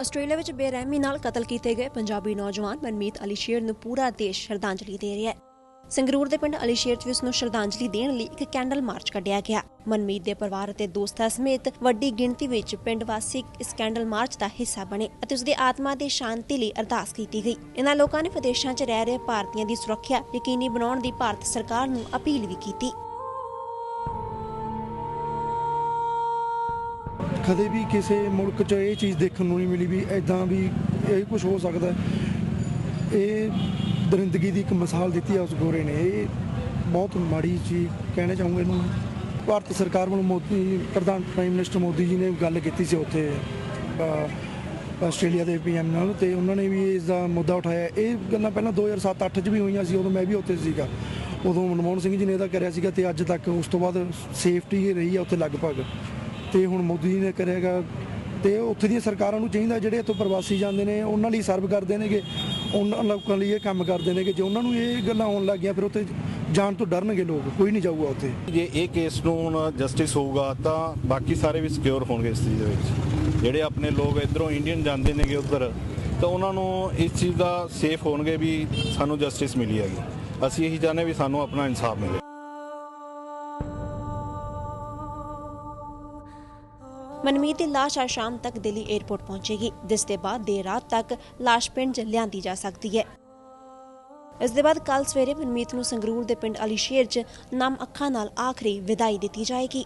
Australia ਵਿੱਚ ਬੇਰਹਿਮੀ ਨਾਲ ਕਤਲ ਕੀਤੇ ਗਏ ਪੰਜਾਬੀ ਨੌਜਵਾਨ ਮਨਮੀਤ ਅਲੀ ਸ਼ੇਰ ਨੂੰ ਪੂਰਾ ਦੇਸ਼ ਸ਼ਰਧਾਂਜਲੀ ਦੇ ਰਿਹਾ ਹੈ। ਸੰਗਰੂਰ ਦੇ ਪਿੰਡ ਅਲੀ ਸ਼ੇਰ 'ਚ ਵੀ ਉਸ ਨੂੰ ਸ਼ਰਧਾਂਜਲੀ ਦੇਣ ਲਈ ਇੱਕ ਕੈਂਡਲ ਮਾਰਚ ਕੱਢਿਆ ਗਿਆ। ਮਨਮੀਤ ਦੇ ਪਰਿਵਾਰ ਅਤੇ ਦੋਸਤਾਂ ਸਮੇਤ ਵੱਡੀ ਗਿਣਤੀ ਵਿੱਚ ਪਿੰਡ ਵਾਸੀ ਇਸ ਕੈਂਡਲ ਮਾਰਚ ਦਾ ਹਿੱਸਾ ਬਣੇ ਅਤੇ ਉਸ ਦੀ ਆਤਮਾ ਦੀ ਸ਼ਾਂਤੀ ਲਈ ਅਰਦਾਸ ਕੀਤੀ ਗਈ। ਇਹਨਾਂ ਲੋਕਾਂ ਨੇ ਵਿਦੇਸ਼ਾਂ 'ਚ ਰਹਿ ਰਹੇ ਭਾਰਤੀਆਂ ਦੀ ਸੁਰੱਖਿਆ ਯਕੀਨੀ ਬਣਾਉਣ ਦੀ ਭਾਰਤ ਸਰਕਾਰ ਨੂੰ ਅਪੀਲ ਵੀ ਕੀਤੀ। ਕਦੇ ਵੀ ਕਿਸੇ ਮੁਲਕ 'ਚ ਇਹ ਚੀਜ਼ ਦੇਖਣ ਨੂੰ ਨਹੀਂ ਮਿਲੀ ਵੀ ਐਦਾਂ ਵੀ ਇਹ ਕੁਝ ਹੋ ਸਕਦਾ ਇਹ ਦਰਿੰਦਗੀ ਦੀ ਇੱਕ ਮਿਸਾਲ ਦਿੱਤੀ ਆ ਉਸ ਗੋਰੇ ਨੇ। ਇਹ ਬਹੁਤ ਮਾੜੀ ਚੀਜ਼ ਕਹਿਣਾ ਚਾਹੂੰਗਾ ਇਹਨੂੰ। ਭਾਰਤ ਸਰਕਾਰ ਵੱਲੋਂ ਮੋਦੀ, ਪ੍ਰਧਾਨ ਪ੍ਰਾਈਮ ਮਿਨਿਸਟਰ ਮੋਦੀ ਜੀ ਨੇ ਗੱਲ ਕੀਤੀ ਸੀ ਉੱਥੇ ਆਸਟ੍ਰੇਲੀਆ ਦੇ ਪੀਐਮ ਨਾਲ ਤੇ ਉਹਨਾਂ ਨੇ ਵੀ ਇਸ ਦਾ ਮੁੱਦਾ ਉਠਾਇਆ। ਇਹ ਗੱਲਾਂ ਪਹਿਲਾਂ 2007-8 'ਚ ਵੀ ਹੋਈਆਂ ਸੀ, ਉਦੋਂ ਮੈਂ ਵੀ ਉੱਥੇ ਸੀਗਾ। ਉਦੋਂ ਮਨਮੋਹਨ ਸਿੰਘ ਜੀ ਨੇ ਇਹਦਾ ਕਰਿਆ ਸੀਗਾ ਤੇ ਅੱਜ ਤੱਕ ਉਸ ਤੋਂ ਬਾਅਦ ਸੇਫਟੀ ਰਹੀ ਆ ਉੱਥੇ ਲਗਭਗ। ਤੇ ਹੁਣ ਮੋਦੀ ਜੀ ਨੇ ਕਰਿਆਗਾ ਤੇ ਉੱਥੇ ਦੀਆਂ ਸਰਕਾਰਾਂ ਨੂੰ ਚਾਹੀਦਾ ਜਿਹੜੇ ਇੱਥੋਂ ਪ੍ਰਵਾਸੀ ਜਾਂਦੇ ਨੇ, ਉਹਨਾਂ ਲਈ ਸਰਵ ਕਰਦੇ ਨੇਗੇ, ਉਹਨਾਂ ਲੋਕਾਂ ਲਈ ਇਹ ਕੰਮ ਕਰਦੇ ਨੇਗੇ, ਜੇ ਉਹਨਾਂ ਨੂੰ ਇਹ ਗੱਲਾਂ ਹੋਣ ਲੱਗ ਗਿਆ ਫਿਰ ਉੱਥੇ ਜਾਣ ਤੋਂ ਡਰਨਗੇ ਲੋਕ, ਕੋਈ ਨਹੀਂ ਜਾਊਗਾ ਉੱਥੇ। ਜੇ ਇਹ ਕੇਸ ਨੂੰ ਹੁਣ ਜਸਟਿਸ ਹੋਊਗਾ, ਤਾਂ ਬਾਕੀ ਸਾਰੇ ਵੀ ਸਿਕਿਉਰ ਹੋਣਗੇ ਇਸ ਚੀਜ਼ ਦੇ ਵਿੱਚ। ਜਿਹੜੇ ਆਪਣੇ ਲੋਕ ਇਧਰੋਂ ਇੰਡੀਅਨ ਜਾਂਦੇ ਨੇਗੇ ਉੱਧਰ, ਤਾਂ ਉਹਨਾਂ ਨੂੰ ਇਸ ਚੀਜ਼ ਦਾ ਸੇਫ ਹੋਣਗੇ ਵੀ ਸਾਨੂੰ ਜਸਟਿਸ ਮਿਲੀ ਹੈਗੀ। ਅਸੀਂ ਇਹੀ ਚਾਹੁੰਦੇ ਵੀ ਸਾਨੂੰ ਆਪਣਾ ਇਨਸਾਫ ਮਿਲੇ। ਮਨਮੀਤ ਦੀ ਲਾਸ਼ ਅੱਜ ਸ਼ਾਮ ਤੱਕ ਦਿੱਲੀ 에ਅਰਪੋਰਟ ਪਹੁੰਚੇਗੀ, ਜਿਸ ਦੇ ਬਾਅਦ ਦੇਰ ਰਾਤ ਤੱਕ ਲਾਸ਼ ਪਿੰਡ 'ਚ ਲਿਆਂਦੀ ਜਾ ਸਕਦੀ ਹੈ। ਇਸ ਦੇ ਬਾਅਦ ਕੱਲ ਸਵੇਰੇ ਮਨਮੀਤ ਨੂੰ ਸੰਗਰੂਰ ਦੇ ਪਿੰਡ ਅਲੀਸ਼ੇਰ 'ਚ ਨਮ ਅੱਖਾਂ ਨਾਲ ਆਖਰੀ ਵਿਦਾਈ ਦਿੱਤੀ ਜਾਏਗੀ।